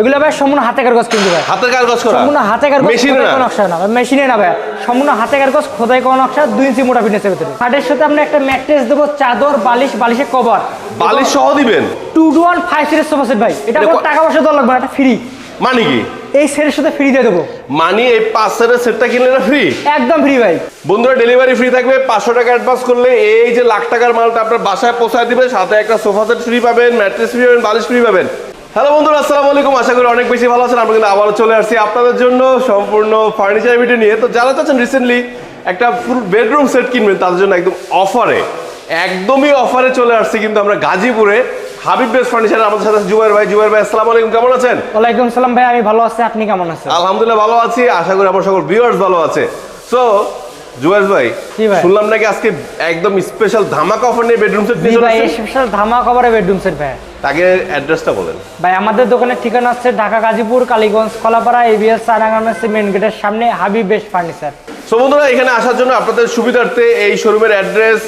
এগুলো ভাই সম্পূর্ণ হাতে কাগজ কিন্তু ভাই। হাতের কাজ করা? সম্পূর্ণ হাতে কাগজ মেশিনে না? নকশা না মেশিনে না ভাই। সম্পূর্ণ হাতে কাগজ খোদাই করা নকশা দুই ইঞ্চি মোটা ফিটনেসের ভিতরে। খাটের সাথে আমরা একটা ম্যাট্রেস দেবো চাদর বালিশ বালিশের কভার। বালিশ সহ দিবেন? টু টু ওয়ান ফাইভ সিটের সোফা সেট ভাই। এটা এটা কোনো টাকা পয়সা দেওয়া লাগবে না এটা ফ্রি মানে কি? এই সেটের সাথে ফ্রি দিয়ে দেবো। মানে এই পাঁচ সেটের সেটটা কিনলে না ফ্রি একদম ফ্রি ভাই। বন্ধুরা ডেলিভারি ফ্রি থাকবে পাঁচশো টাকা অ্যাডভান্স করলে এই যে লাখ টাকার মালটা আপনার বাসায় পৌঁছায় দিবে সাথে একটা সোফা সেট ফ্রি পাবেন ম্যাট্রেস ফ্রি পাবেন বালিশ ফ্রি পাবেন। হ্যালো বন্ধুরা আসসালামু আলাইকুম। আশা করি অনেক বেশি ভালো আছেন। আমরা কিন্তু আবারও চলে আসছি আপনাদের জন্য সম্পূর্ণ ফার্নিচার ভিডিও নিয়ে। তো যারা চাচ্ছেন রিসেন্টলি একটা ফুল বেডরুম সেট কিনবেন তাদের জন্য একদম অফারে একদমই অফারে চলে আসছি কিন্তু আমরা গাজীপুরে হাবিব বেস্ট ফার্নিচার আমাদের সাথে জুবাইর ভাই। জুবাইর ভাই আসসালামু আলাইকুম কেমন আছেন? ওয়ালাইকুম সালাম ভাই আমি ভালো আছি আপনি কেমন আছেন? আলহামদুলিল্লাহ ভালো আছি। আশা করি আমার সকল ভিউয়ার্স ভালো আছে। সো জুয়েল ভাই শুনলাম নাকি আজকে একদম স্পেশাল ধামাকা অফার নিয়ে বেডরুম সেট নিয়ে ভাই স্পেশাল ধামা কভারে বেডরুম সেট ভাই। তাকে অ্যাড্রেসটা বলেন। ভাই আমাদের দোকানের ঠিকানা হচ্ছে ঢাকা গাজীপুর কালীগঞ্জ কলাপাড়া এবিএস মেন গেটের সামনে হাবিব বেস্ট ফার্নিচার সো বন্ধুরা এখানে আসার জন্য আপনাদের সুবিধার্থে এই শোরুমের অ্যাড্রেস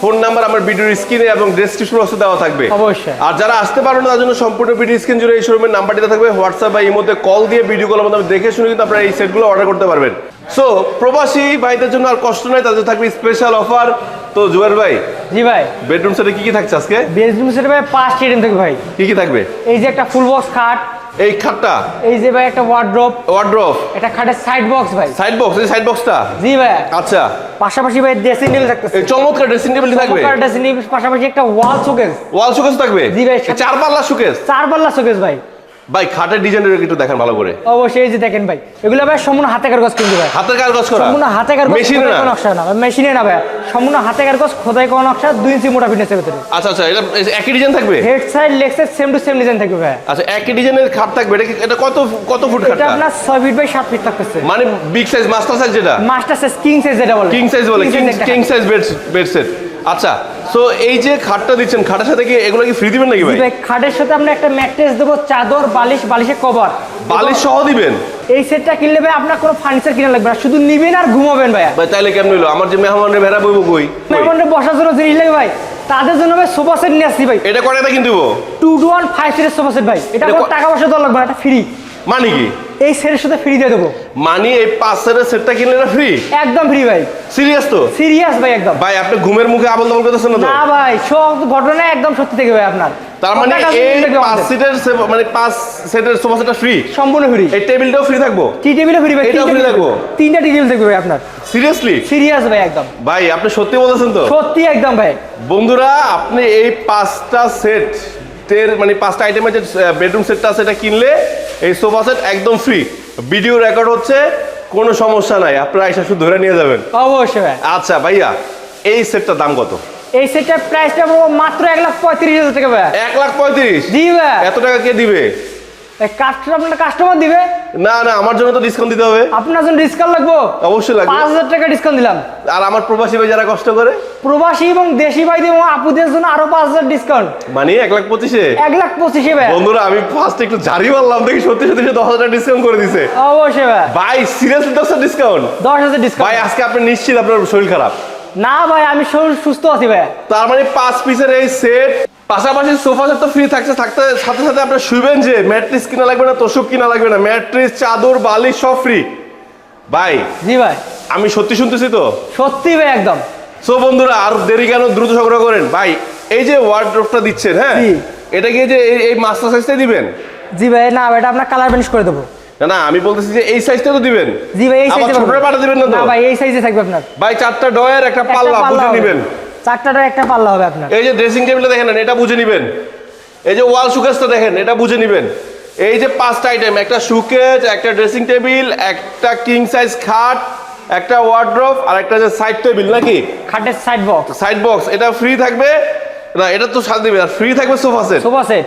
ফোন নাম্বার আমার ভিডিওর স্ক্রিনে এবং ডেসক্রিপশন বক্সে দেওয়া থাকবে। অবশ্যই। আর যারা আসতে পারবেন না তার জন্য সম্পূর্ণ ভিডিও স্ক্রিন জুড়ে এই শোরুমের নাম্বারটি থাকবে। হোয়াটসঅ্যাপ বা মধ্যে কল দিয়ে ভিডিও কলের মাধ্যমে দেখে শুনে কিন্তু আপনারা এই সেটগুলো অর্ডার করতে পারবেন। সো প্রবাসী ভাইদের জন্য আর কষ্ট নয় তাদের থাকবে স্পেশাল অফার তো জুয়ার ভাই জি ভাই। বেডরুম সেটে কি কি থাকছে আজকে? বেডরুম সেট ভাই পাঁচটি আইটেম থেকে ভাই। কি কি থাকবে? এই যে একটা ফুল বক্স খাট। এই খাটটা? এই যে ভাই একটা ওয়ার্ড্রপ ওয়ার্ড্রপ একটা খাটের সাইড বক্স ভাই। সাইড বক্স এই সাইড বক্সটা জি ভাই। আচ্ছা। পাশাপাশি ভাই ড্রেসিং টেবিল থাকতেছে। এই চমৎকার ড্রেসিং টেবিল থাকবে। চমৎকার ড্রেসিং টেবিল পাশাপাশি একটা ওয়াল শোকেস ওয়াল শোকেস থাকবে? জি ভাই। চার পাল্লা শোকেস চার পাল্লা শোকেস ভাই। ভাই খাটের ডিজাইনের একটু দেখেন ভালো করে। অবশ্যই এই যে দেখেন ভাই এগুলো ভাই সম্পূর্ণ হাতে কাগজ কিন্তু ভাই। হাতের কাজ করা? সম্পূর্ণ হাতে কাগজ মেশিনে খোদাই না? করা নকশা না মেশিনে না ভাই। সম্পূর্ণ হাতে কাগজ খোদাই করা নকশা দুই ইঞ্চি মোটা ফিটনেসের ভিতরে। আচ্ছা আচ্ছা এটা একই ডিজাইন থাকবে? Head side leg side same to same design থাকবে ভাই। আচ্ছা একই ডিজাইনের খাট থাকবে? এটা এটা কত কত ফুট খাট এটা আপনার ছয় ফিট বাই সাত ফিট থাকতেছে। মানে বিগ সাইজ মাস্টার সাইজ যেটা? মাস্টার সাইজ কিং সাইজ যেটা বলে। কিং সাইজ বলে king size bed bed set আচ্ছা সো এই যে খাটটা দিচ্ছেন খাটের সাথে কি এগুলো কি ফ্রি দিবেন নাকি ভাই? খাটের সাথে আমরা একটা ম্যাট্রেস দেবো চাদর বালিশ বালিশের কভার। বালিশ সহ দিবেন? এই সেটটা কিনলে ভাই আপনার কোনো ফার্নিচার কিনা লাগবে না শুধু নিবেন আর ঘুমাবেন ভাই ভাই তাইলে কেমন হইল? আমার যে মেহমানের ভেড়া বইব কই? মেহমানদের বসার জন্য জিনিস লাগে ভাই। তাদের জন্য ভাই সোফা সেট নিয়ে আসছি ভাই। এটা কয় টাকা কিনতে দেবো টু টু ওয়ান ফাইভ সিটের সোফা সেট ভাই। এটা টাকা পয়সা দেওয়া লাগবে না এটা ফ্রি মানে কি? এই সেটের সাথে ফ্রি দিয়ে দেবো। মানে এই পাঁচ সেটের সেটটা কিনলে না ফ্রি একদম ফ্রি ভাই। সিরিয়াস তো? সিরিয়াস ভাই একদম। ভাই আপনি ঘুমের মুখে আবল তাবল করতেছেন না না ভাই সব ঘটনা একদম সত্যি থেকে ভাই আপনার। তার মানে এই পাঁচ। সিটের মানে পাঁচ সেটের সোফা সেটটা ফ্রি সম্পূর্ণ ফ্রি এই টেবিলটাও ফ্রি থাকব? টি টেবিলও ফ্রি ভাই এটাও table- থাকব? তিনটা টেবিল থাকবে ভাই আপনার। সিরিয়াসলি সিরিয়াস ভাই একদম। ভাই আপনি সত্যি বলতেছেন তো? সত্যি একদম ভাই। বন্ধুরা আপনি এই পাঁচটা সেট মানে পাঁচটা আইটেমের যে বেডরুম সেটটা আছে এটা কিনলে এই সোফা সেট একদম ফ্রি ভিডিও রেকর্ড হচ্ছে কোনো সমস্যা নাই। আপনারা এসে শুধু ধরে নিয়ে যাবেন। অবশ্যই আচ্ছা ভাইয়া এই সেটটার দাম কত? এই সেটটার প্রাইসটা পড়ব মাত্র এক লাখ পঁয়ত্রিশ হাজার টাকা ভাই। এক লাখ পঁয়ত্রিশ? জি ভাই এত টাকা কে দিবে? কাস্টমার কাস্টমার দিবে। না না আমার জন্য তো ডিসকাউন্ট দিতে হবে। আপনার জন্য ডিসকাউন্ট লাগবো? অবশ্যই লাগবে। পাঁচ হাজার টাকা ডিসকাউন্ট দিলাম। আর আমার প্রবাসী ভাই যারা কষ্ট করে? প্রবাসী এবং দেশি ভাইদের এবং আপুদের জন্য আরও পাঁচ হাজার ডিসকাউন্ট মানে এক লাখ পঁচিশে? এক লাখ পঁচিশে ভাই। বন্ধুরা আমি ফার্স্ট একটু জারি মারলাম দেখি সত্যি সত্যি সে দশ হাজার ডিসকাউন্ট করে দিছে। অবশ্যই ভাই। ভাই সিরিয়াসলি দশ ডিসকাউন্ট দশ হাজার ভাই আজকে আপনি নিশ্চিত আপনার শরীর খারাপ। না ভাই আমি শরীর সুস্থ আছি ভাই। তার মানে পাঁচ পিসের এই সেট পাশাপাশি সোফা সেট তো ফ্রি থাকছে থাকতে সাথে সাথে আপনার শুইবেন যে ম্যাট্রিস কিনা লাগবে না তোষক কিনা লাগবে না ম্যাট্রিস চাদর বালিশ সব ফ্রি ভাই জি ভাই। আমি সত্যি শুনতেছি তো? সত্যি ভাই একদম। সো বন্ধুরা আর দেরি কেন দ্রুত সংগ্রহ করেন। ভাই এই যে ওয়ার্ড্রপটা দিচ্ছেন হ্যাঁ? এটা গিয়ে যে এই- মাস্টার সাইজটাই দিবেন? জি ভাই না এটা আপনার কালার ফিনিশ করে দেবো। না না আমি বলতেছি যে এই সাইজটা তো দিবেন। জি ভাই এই সাইজে ছোটটা পাঠা দিবেন না তো? ভাই এই সাইজে থাকবে আপনার। ভাই চারটা ডয়ের একটা পাল্লা বুঝে। নিবেন। চারটাটা একটা পাল্লা হবে আপনার। এই যে ড্রেসিং টেবিলটা দেখেন এটা বুঝে নিবেন। এই যে ওয়াল সুকেসটা দেখেন এটা বুঝে নিবেন। এই যে পাঁচটা আইটেম একটা সুকেজ একটা ড্রেসিং টেবিল একটা কিং সাইজ খাট একটা ওয়ার্ড্রপ আর একটা যে সাইড টেবিল নাকি? খাটের সাইড বক্স সাইড বক্স এটা ফ্রি থাকবে? না এটা তো সাথে দিবে আর ফ্রি থাকবে sofa set sofa set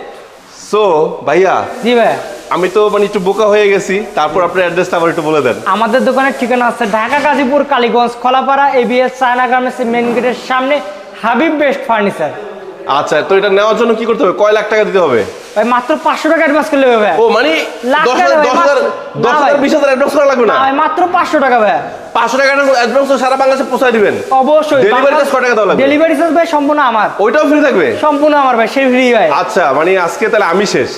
so ভাইয়া জি ভাই। আমি তো মানে একটু বোকা হয়ে গেছি তারপর আপনার অ্যাড্রেসটা আবার একটু বলে দেন। আমাদের দোকানের ঠিকানা আছে Dhaka Gazipur Kaliganj Kholapara ABS China garments main গেটের সামনে হাবিব বেস্ট ফার্নিচার আচ্ছা তো এটা নেওয়ার জন্য কি করতে হবে? কয় লাখ টাকা দিতে হবে? ভাই মাত্র পাঁচশো টাকা অ্যাডভান্স করলে হবে। ও মানে লাখ দশ টাকা হাজার ভাই, দশ হাজার মাত্র- দশ না হাজার ভাই। বিশ হাজার অ্যাডভান্স করা লাগবে না? ভাই মাত্র পাঁচশো টাকা ভাই। পাঁচশো টাকা অ্যাডভান্স সারা বাংলাদেশে পৌঁছে দিবেন। অবশ্যই। Delivery charge কত টাকা দেওয়া লাগবে? ডেলিভারি চার্জ ভাই সম্পূর্ণ আমার। ওইটাও ফ্রি থাকবে? সম্পূর্ণ আমার ভাই সেই ফ্রি ভাই। আচ্ছা মানে আজকে তাহলে আমি শেষ।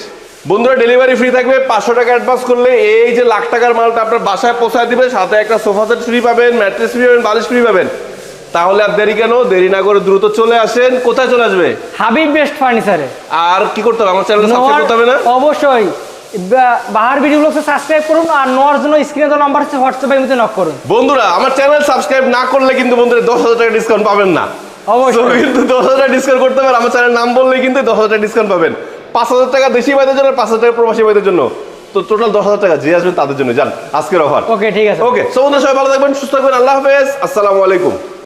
বন্ধুরা ডেলিভারি ফ্রি থাকবে। পাঁচশো টাকা অ্যাডভান্স করলে এই যে লাখ টাকার মালটা আপনার বাসায় পৌঁছায় দিবে সাথে একটা সোফা সেট ফ্রি পাবেন ম্যাট্রেস ফ্রি পাবেন বালিশ ফ্রি পাবেন। তাহলে আর দেরি কেন? দেরি না করে দ্রুত চলে আসেন। কোথায় চলে আসবে? হাবিব বেস্ট ফার্নিচারে আর কি করতে হবে? আমার চ্যানেল সাবস্ক্রাইব করতে হবে না? অবশ্যই। বাহার ভিডিওগুলোকে সাবস্ক্রাইব করুন আর নেওয়ার জন্য স্ক্রিনে তো নাম্বার আছে হোয়াটসঅ্যাপের মধ্যে নক করুন। বন্ধুরা আমার চ্যানেল সাবস্ক্রাইব না করলে কিন্তু বন্ধুরা দশ হাজার টাকা ডিসকাউন্ট পাবেন না। অবশ্যই। কিন্তু দশ হাজার টাকা ডিসকাউন্ট করতে পারেন আমার চ্যানেল নাম বললে কিন্তু দশ হাজার টাকা ডিসকাউন্ট পাবেন। পাঁচ হাজার টাকা দেশি বাইদের জন্য পাঁচ হাজার টাকা প্রবাসী বাইদের জন্য। তো টোটাল দশ হাজার টাকা যে আসবেন তাদের জন্য। যান আজকের অফার ওকে ঠিক আছে। ওকে সবাই ভালো থাকবেন সুস্থ থাকবেন আল্লাহ হাফেজ আসসালামু আলাইকুম।